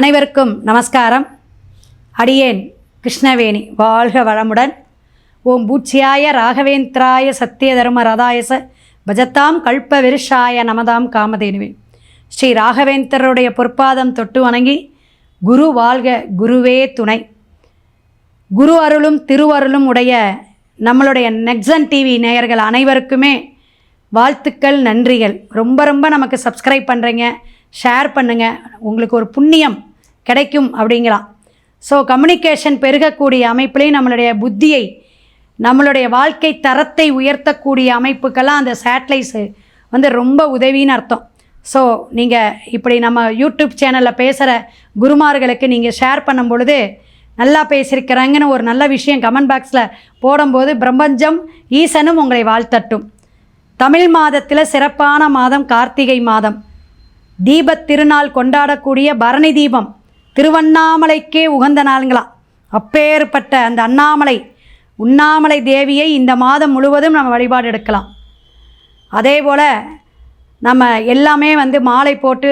அனைவருக்கும் நமஸ்காரம். அடியேன் கிருஷ்ணவேணி வாழ்க வளமுடன். ஓம் பூச்சியாய ராகவேந்திராய சத்திய தர்ம ரதாயச பஜத்தாம் கல்ப விருஷாய நமதாம் காமதேனுவே. ஸ்ரீ ராகவேந்தருடைய பொற்பாதம் தொட்டு வணங்கி குரு வாழ்க குருவே துணை. குரு அருளும் திருவருளும் உடைய நம்மளுடைய நெக்ஸன் டிவி நேயர்கள் அனைவருக்குமே வாழ்த்துக்கள் நன்றிகள். ரொம்ப ரொம்ப நமக்கு சப்ஸ்கிரைப் பண்ணுறீங்க ஷேர் பண்ணுங்கள் உங்களுக்கு ஒரு புண்ணியம் கிடைக்கும் அப்படிங்களாம். ஸோ கம்யூனிகேஷன் பெருகக்கூடிய அமைப்புலேயும் நம்மளுடைய புத்தியை நம்மளுடைய வாழ்க்கை தரத்தை உயர்த்தக்கூடிய அமைப்புக்கெல்லாம் அந்த சேட்டலைட்ஸு வந்து ரொம்ப உதவின்னு அர்த்தம். ஸோ நீங்கள் இப்படி நம்ம யூடியூப் சேனலில் பேசுகிற குருமார்களுக்கு நீங்கள் ஷேர் பண்ணும் பொழுது நல்லா பேசியிருக்கிறாங்கன்னு ஒரு நல்ல விஷயம் கமெண்ட் பாக்ஸில் போடும்போது பிரபஞ்சம் ஈசனும் உங்களை வாழ்த்தட்டும். தமிழ் மாதத்தில் சிறப்பான மாதம் கார்த்திகை மாதம். தீபத் திருநாள் கொண்டாடக்கூடிய பரணி தீபம். திருவண்ணாமலைக்கே உகந்த நாளுங்களாம் அப்பேற்பட்ட அந்த அண்ணாமலை உண்ணாமலை தேவியை இந்த மாதம் முழுவதும் நம்ம வழிபாடு எடுக்கலாம். அதே போல் நம்ம எல்லாமே வந்து மாலை போட்டு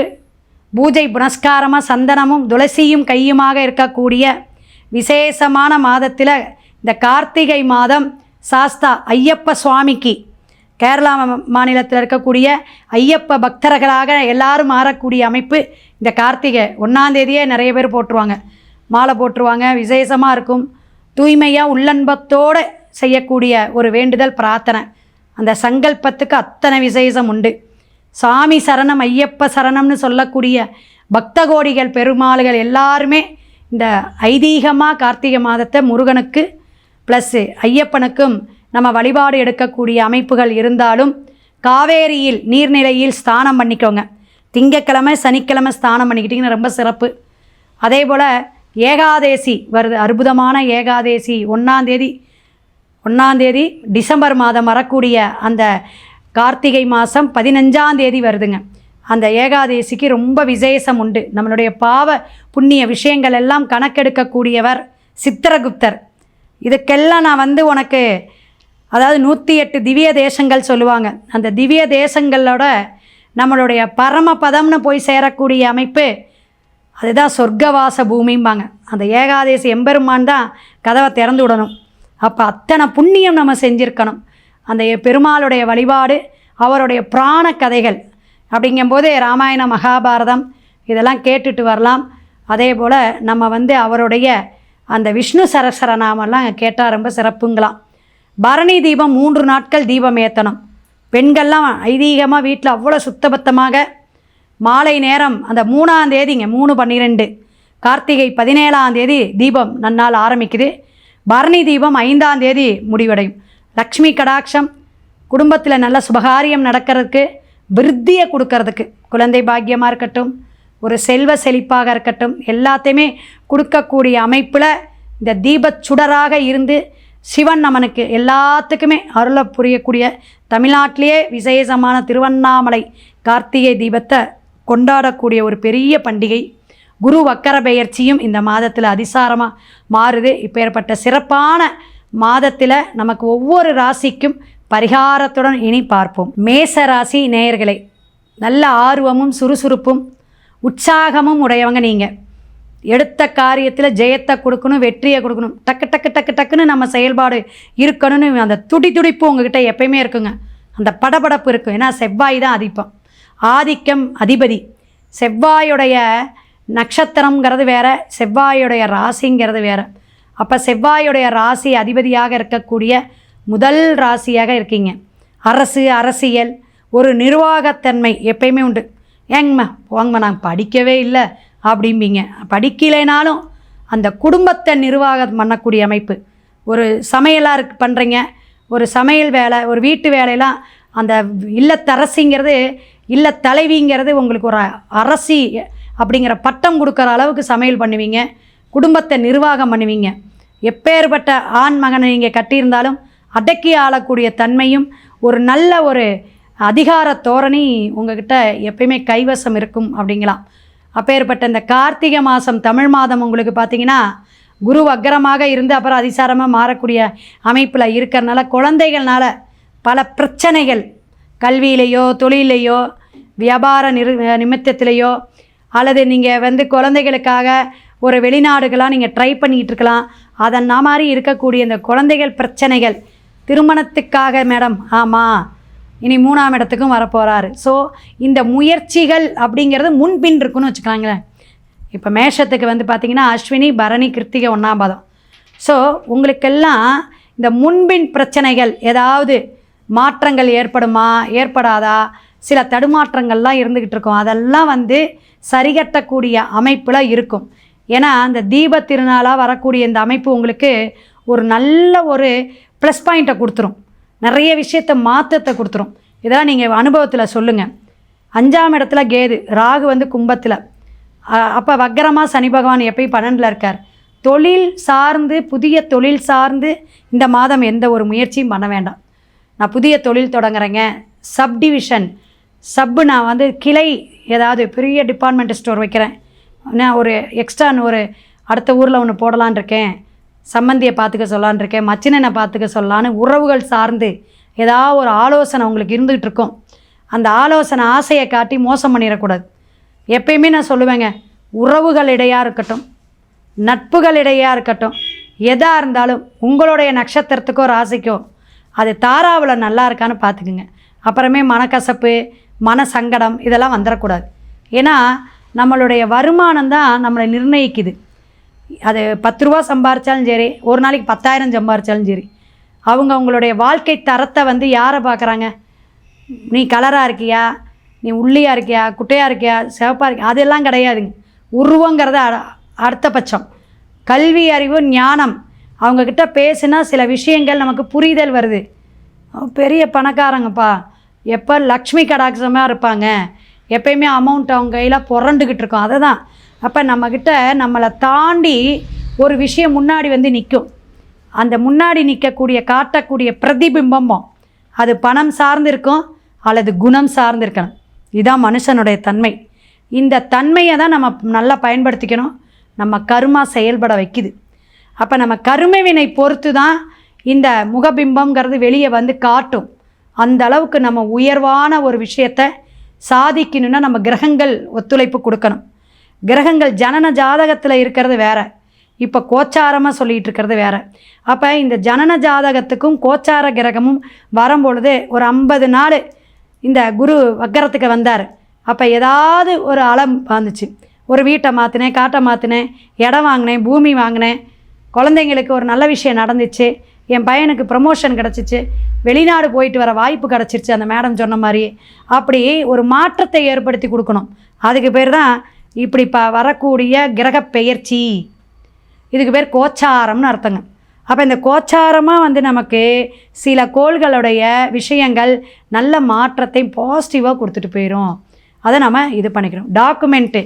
பூஜை புனஸ்காரமாக சந்தனமும் துளசியும் கையுமாக இருக்கக்கூடிய விசேஷமான மாதத்தில் இந்த கார்த்திகை மாதம் சாஸ்தா ஐயப்ப சுவாமிக்கு கேரளா மா- மாநிலத்தில் இருக்கக்கூடிய ஐயப்ப பக்தர்களாக எல்லாரும் மாறக்கூடிய அமைப்பு இந்த கார்த்திகை. ஒன்றாந்தேதியே நிறைய பேர் போட்டுருவாங்க. மாலை போட்டுருவாங்க விசேஷமாக இருக்கும். தூய்மையாக உள்ளன்பத்தோடு செய்யக்கூடிய ஒரு வேண்டுதல் பிரார்த்தனை. அந்த சங்கல்பத்துக்கு அத்தனை விசேஷம் உண்டு. சாமி சரணம் ஐயப்ப சரணம்னு சொல்லக்கூடிய பக்த கோடிகள் பெருமாள்கள் எல்லாருமே இந்த ஐதீகமாக கார்த்திகை மாதத்தை முருகனுக்கு ப்ளஸ்ஸு ஐயப்பனுக்கும் நம்ம வழிபாடு எடுக்கக்கூடிய அமைப்புகள் இருந்தாலும் காவேரியில் நீர்நிலையில் ஸ்தானம் பண்ணிக்கோங்க. திங்கக்கிழமை சனிக்கிழமை ஸ்தானம் பண்ணிக்கிட்டிங்கன்னா ரொம்ப சிறப்பு. அதே போல் ஏகாதேசி வருது. அற்புதமான ஏகாதேசி. ஒன்றாந்தேதி ஒன்றாந்தேதி டிசம்பர் மாதம் வரக்கூடிய அந்த கார்த்திகை மாதம் பதினஞ்சாந்தேதி வருதுங்க. அந்த ஏகாதேசிக்கு ரொம்ப விசேஷம் உண்டு. நம்மளுடைய பாவ புண்ணிய விஷயங்கள் எல்லாம் கணக்கெடுக்கக்கூடியவர் சித்திரகுப்தர். இதுக்கெல்லாம் நான் வந்து உனக்கு அதாவது நூற்றி எட்டு திவ்ய தேசங்கள் சொல்லுவாங்க. அந்த திவ்ய தேசங்களோட நம்மளுடைய பரமபதம்னு போய் சேரக்கூடிய அமைப்பு அதுதான் சொர்க்கவாச பூமிம்பாங்க. அந்த ஏகாதேசி எம்பெருமான் தான் கதவை திறந்து விடணும். அப்போ அத்தனை புண்ணியம் நம்ம செஞ்சுருக்கணும். அந்த பெருமாளுடைய வழிபாடு அவருடைய புராண கதைகள் அப்படிங்கும்போது ராமாயண மகாபாரதம் இதெல்லாம் கேட்டுட்டு வரலாம். அதே போல் நம்ம வந்து அவருடைய அந்த விஷ்ணு சரஸ்வர நாமெல்லாம் கேட்டால் ரொம்ப சிறப்புங்களாம். பரணி தீபம் மூன்று நாட்கள் தீபம் ஏற்றணும் பெண்கள்லாம் ஐதீகமாக வீட்டில் அவ்வளோ சுத்தபத்தமாக மாலை நேரம் அந்த மூணாம் தேதிங்க மூணு பன்னிரெண்டு. கார்த்திகை பதினேழாம் தேதி தீபம் நன்னால் ஆரம்பிக்குது. பரணி தீபம் ஐந்தாம் தேதி முடிவடையும். லக்ஷ்மி கடாட்சம் குடும்பத்தில் நல்ல சுபகாரியம் நடக்கிறதுக்கு விருத்தியை கொடுக்கறதுக்கு. குழந்தை பாக்கியமாக இருக்கட்டும் ஒரு செல்வ செழிப்பாக இருக்கட்டும் எல்லாத்தையுமே கொடுக்கக்கூடிய அமைப்பில் இந்த தீபச் சுடராக இருந்து சிவன் நமனுக்கு எல்லாத்துக்குமே அருளை புரியக்கூடிய தமிழ்நாட்டிலேயே விசேஷமான திருவண்ணாமலை கார்த்திகை தீபத்தை கொண்டாடக்கூடிய ஒரு பெரிய பண்டிகை. குரு வக்கர பெயர்ச்சியும் இந்த மாதத்தில் அதிசாரமாக மாறுது. இப்பேற்பட்ட சிறப்பான மாதத்தில் நமக்கு ஒவ்வொரு ராசிக்கும் பரிகாரத்துடன் இனி பார்ப்போம். மேச ராசி நேயர்களே நல்ல ஆர்வமும் சுறுசுறுப்பும் உற்சாகமும் உடையவங்க நீங்கள் எடுத்த காரியத்தில் ஜெயத்தை கொடுக்கணும் வெற்றியை கொடுக்கணும். டக்கு டக்கு டக்கு டக்குன்னு நம்ம செயல்பாடு இருக்கணும்னு அந்த துடி துடிப்பு உங்ககிட்ட எப்பயுமே இருக்குங்க. அந்த படபடப்பு இருக்கும். ஏன்னா செவ்வாய் தான் அதிப்பம் ஆதிக்கம் அதிபதி. செவ்வாயுடைய நட்சத்திரங்கிறது வேற செவ்வாயுடைய ராசிங்கிறது வேற. அப்போ செவ்வாயுடைய ராசி அதிபதியாக இருக்கக்கூடிய முதல் ராசியாக இருக்கீங்க. அரசு அரசியல் ஒரு நிர்வாகத்தன்மை எப்பயுமே உண்டு. ஏங்கம்மா போங்கம்மா நான் படிக்கவே இல்லை. அப்படிம்பீங்க. படிக்கலைனாலும் அந்த குடும்பத்தை நிர்வாகம் பண்ணக்கூடிய அமைப்பு. ஒரு சமையலாக இருக்கு பண்ணுறீங்க ஒரு சமையல் வேலை ஒரு வீட்டு வேலையெல்லாம் அந்த இல்லத்தரசிங்கிறது இல்லத்தலைவிங்கிறது உங்களுக்கு ஒரு அரசி அப்படிங்கிற பட்டம் கொடுக்குற அளவுக்கு சமையல் பண்ணுவீங்க. குடும்பத்தை நிர்வாகம் பண்ணுவீங்க. எப்பேற்பட்ட ஆண் மகனை நீங்கள் கட்டியிருந்தாலும் அடக்கி ஆளக்கூடிய தன்மையும் ஒரு நல்ல ஒரு அதிகார தோரணி உங்ககிட்ட எப்பயுமே கைவசம் இருக்கும் அப்படிங்களாம் அப்பேற்பட்ட இந்த கார்த்திகை மாதம் தமிழ் மாதம் உங்களுக்கு பார்த்தீங்கன்னா குரு வக்கரமாக இருந்து அப்புறம் அதிசாரமாக மாறக்கூடிய அமைப்பில் இருக்கிறனால குழந்தைகள்னால பல பிரச்சனைகள் கல்வியிலேயோ தொழிலையோ வியாபார நிறு நிமித்தத்திலேயோ அல்லது நீங்கள் வந்து குழந்தைகளுக்காக ஒரு வெளிநாடுகளாக நீங்கள் ட்ரை பண்ணிகிட்டு இருக்கலாம். அதன் மாதிரி இருக்கக்கூடிய இந்த குழந்தைகள் பிரச்சனைகள் திருமணத்துக்காக மேடம் ஆமாம் இனி மூணாம் இடத்துக்கும் வரப்போகிறாரு ஸோ இந்த முயற்சிகள் அப்படிங்கிறது முன்பின் இருக்குன்னு வச்சுக்கலாங்களேன். இப்போ மேஷத்துக்கு வந்து பார்த்திங்கன்னா அஸ்வினி பரணி கிருத்திகை ஒன்றாம் பாதம். ஸோ உங்களுக்கெல்லாம் இந்த முன்பின் பிரச்சனைகள் ஏதாவது மாற்றங்கள் ஏற்படுமா ஏற்படாதா? சில தடுமாற்றங்கள்லாம் இருந்துக்கிட்டு இருக்கும். அதெல்லாம் வந்து சரிகட்டக்கூடிய அமைப்பில் இருக்கும். ஏன்னா அந்த தீப திருநாளாக வரக்கூடிய இந்த அமைப்பு உங்களுக்கு ஒரு நல்ல ஒரு ப்ளஸ் பாயிண்ட்டை கொடுத்துரும். நிறைய விஷயத்த மாற்றத்தை கொடுத்துரும். இதெல்லாம் நீங்கள் அனுபவத்தில் சொல்லுங்கள் அஞ்சாம் இடத்துல கேது ராகு வந்து கும்பத்தில். அப்போ வக்கரமாக சனி பகவான் எப்பயும் பன்னெண்டில் இருக்கார். தொழில் சார்ந்து புதிய தொழில் சார்ந்து இந்த மாதம் எந்த ஒரு முயற்சியும் பண்ண வேண்டாம். நான் புதிய தொழில் தொடங்குறேங்க. சப்டிவிஷன். சப்பு நான் வந்து கிளை ஏதாவது பெரிய டிபார்ட்மெண்ட் ஸ்டோர் வைக்கிறேன். நான் ஒரு எக்ஸ்ட்ரான்னு ஒரு அடுத்த ஊரில் ஒன்று போடலான் இருக்கேன். சம்மந்தியை பார்த்துக்க சொல்லான்னு இருக்கேன் மச்சினனை பார்த்துக்க சொல்லலான்னு உறவுகள் சார்ந்து ஏதாவது ஒரு ஆலோசனை உங்களுக்கு இருந்துகிட்டு இருக்கும். அந்த ஆலோசனை ஆசையை காட்டி மோசம் பண்ணிடக்கூடாது. எப்பயுமே நான் சொல்லுவேங்க உறவுகள் இடையாக இருக்கட்டும் நட்புகள் இடையாக இருக்கட்டும் எதாக இருந்தாலும் உங்களுடைய நட்சத்திரத்துக்கோ ராசிக்கோ அது தாராவில் நல்லா இருக்கான்னு பார்த்துக்குங்க. அப்புறமே மனக்கசப்பு மன சங்கடம் இதெல்லாம் வந்துடக்கூடாது. ஏன்னா நம்மளுடைய வருமானம் தான் நம்மளை நிர்ணயிக்குது. அது பத்து ரூபா சம்பாரித்தாலும் சரி ஒரு நாளைக்கு பத்தாயிரம் சம்பாரித்தாலும் சரி அவங்க அவங்களுடைய வாழ்க்கை தரத்தை வந்து யாரை பார்க்குறாங்க? நீ கலராக இருக்கியா? நீ உள்ளியாக இருக்கியா? குட்டையாக இருக்கியா? சிவப்பாக இருக்கியா? அதெல்லாம் கிடையாதுங்க. உருவங்கிறத அடுத்த பட்சம். கல்வி அறிவு ஞானம். அவங்கக்கிட்ட பேசுனா சில விஷயங்கள் நமக்கு புரிதல் வருது. பெரிய பணக்காரங்கப்பா. எப்போ லக்ஷ்மி கடாட்சமாக இருப்பாங்க. எப்பயுமே அமௌண்ட் அவங்க கையில் புரண்டுக்கிட்டு இருக்கோம். அதை தான் அப்போ நம்மக்கிட்ட நம்மளை தாண்டி ஒரு விஷயம் முன்னாடி வந்து நிற்கும் அந்த முன்னாடி நிற்கக்கூடிய காட்டக்கூடிய பிரதிபிம்பமும் அது பணம் சார்ந்திருக்கும் அல்லது குணம் சார்ந்திருக்கணும். இதுதான் மனுஷனுடைய தன்மை. இந்த தன்மையை தான் நம்ம நல்லா பயன்படுத்திக்கணும். நம்ம கருமா செயல்பட வைக்குது. அப்போ நம்ம கருமவினை பொறுத்து தான் இந்த முகபிம்பங்கிறது வெளியே வந்து காட்டும். அந்த அளவுக்கு நம்ம உயர்வான ஒரு விஷயத்தை சாதிக்கணும்னா நம்ம கிரகங்கள் ஒத்துழைப்பு கொடுக்கணும். கிரகங்கள் ஜனன ஜாதகத்தில் இருக்கிறது வேற. இப்போ கோச்சாரமாக சொல்லிகிட்டு இருக்கிறது வேற. அப்போ இந்த ஜனன ஜாதகத்துக்கும் கோச்சார கிரகமும் வரும்பொழுது ஒரு ஐம்பது நாள் இந்த குரு வக்கரத்துக்கு வந்தார். அப்போ ஏதாவது ஒரு அலம் வந்துச்சு. ஒரு வீட்டை மாற்றினேன் காட்டை மாற்றினேன் இடம் வாங்கினேன் பூமி வாங்கினேன். குழந்தைங்களுக்கு ஒரு நல்ல விஷயம் நடந்துச்சு. என் பையனுக்கு ப்ரமோஷன் கிடச்சிச்சு. வெளிநாடு போயிட்டு வர வாய்ப்பு கிடச்சிருச்சு. அந்த மேடம் சொன்ன மாதிரி அப்படி ஒரு மாற்றத்தை ஏற்படுத்தி கொடுக்கணும். அதுக்கு பேர் தான் இப்படி ப வரக்கூடிய கிரக பெயர்ச்சி இதுக்கு பேர் கோச்சாரம்னு அர்த்தங்க. அப்போ இந்த கோச்சாரமாக வந்து நமக்கு சில கோள்களுடைய விஷயங்கள் நல்ல மாற்றத்தை பாசிட்டிவாக கொடுத்துட்டு போயிடும் அதை நம்ம இது பண்ணிக்கிறோம். டாக்குமெண்ட்டு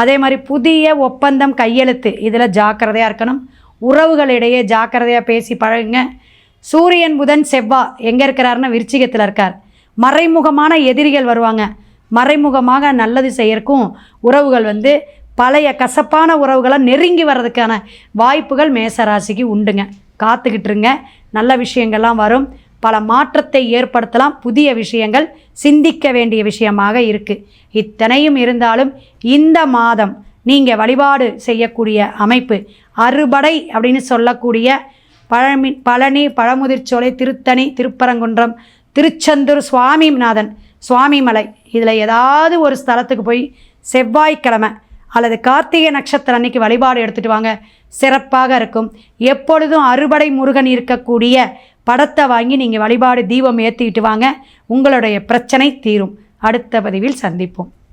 அதே மாதிரி புதிய ஒப்பந்தம் கையெழுத்து. இதில் ஜாக்கிரதையாக இருக்கணும். உறவுகளிடையே ஜாக்கிரதையாக பேசி பழகுங்க. சூரியன் புதன் செவ்வா எங்கே இருக்கிறாருன்னா விருச்சிகத்தில் இருக்கார். மறைமுகமான எதிரிகள் வருவாங்க. மறைமுகமாக நல்லது செய்யறக்கும் உறவுகள் வந்து பழைய கசப்பான உறவுகளை நெருங்கி வர்றதுக்கான வாய்ப்புகள் மேசராசிக்கு உண்டுங்க. காத்துக்கிட்டுருங்க நல்ல விஷயங்கள்லாம் வரும். பல மாற்றத்தை ஏற்படுத்தலாம். புதிய விஷயங்கள் சிந்திக்க வேண்டிய விஷயமாக இருக்குது இத்தனையும் இருந்தாலும் இந்த மாதம் நீங்கள் வழிபாடு செய்யக்கூடிய அமைப்பு அறுபடை அப்படின்னு சொல்லக்கூடிய பழமி பழனி பழமுதிர்ச்சோலை திருத்தணி திருப்பரங்குன்றம் திருச்செந்தூர் சுவாமிநாதன் சுவாமிமலை. இதில் ஏதாவது ஒரு ஸ்தலத்துக்கு போய் செவ்வாய்க்கிழமை அல்லது கார்த்திகை நட்சத்திரம் அன்னைக்கு வழிபாடு எடுத்துகிட்டு வாங்க. சிறப்பாக இருக்கும். எப்பொழுதும் அறுபடை முருகன் இருக்கக்கூடிய படத்தை வாங்கி நீங்கள் வழிபாடு தீபம் ஏற்றிக்கிட்டு வாங்க. உங்களுடைய பிரச்சனை தீரும். அடுத்த பதிவில் சந்திப்போம்.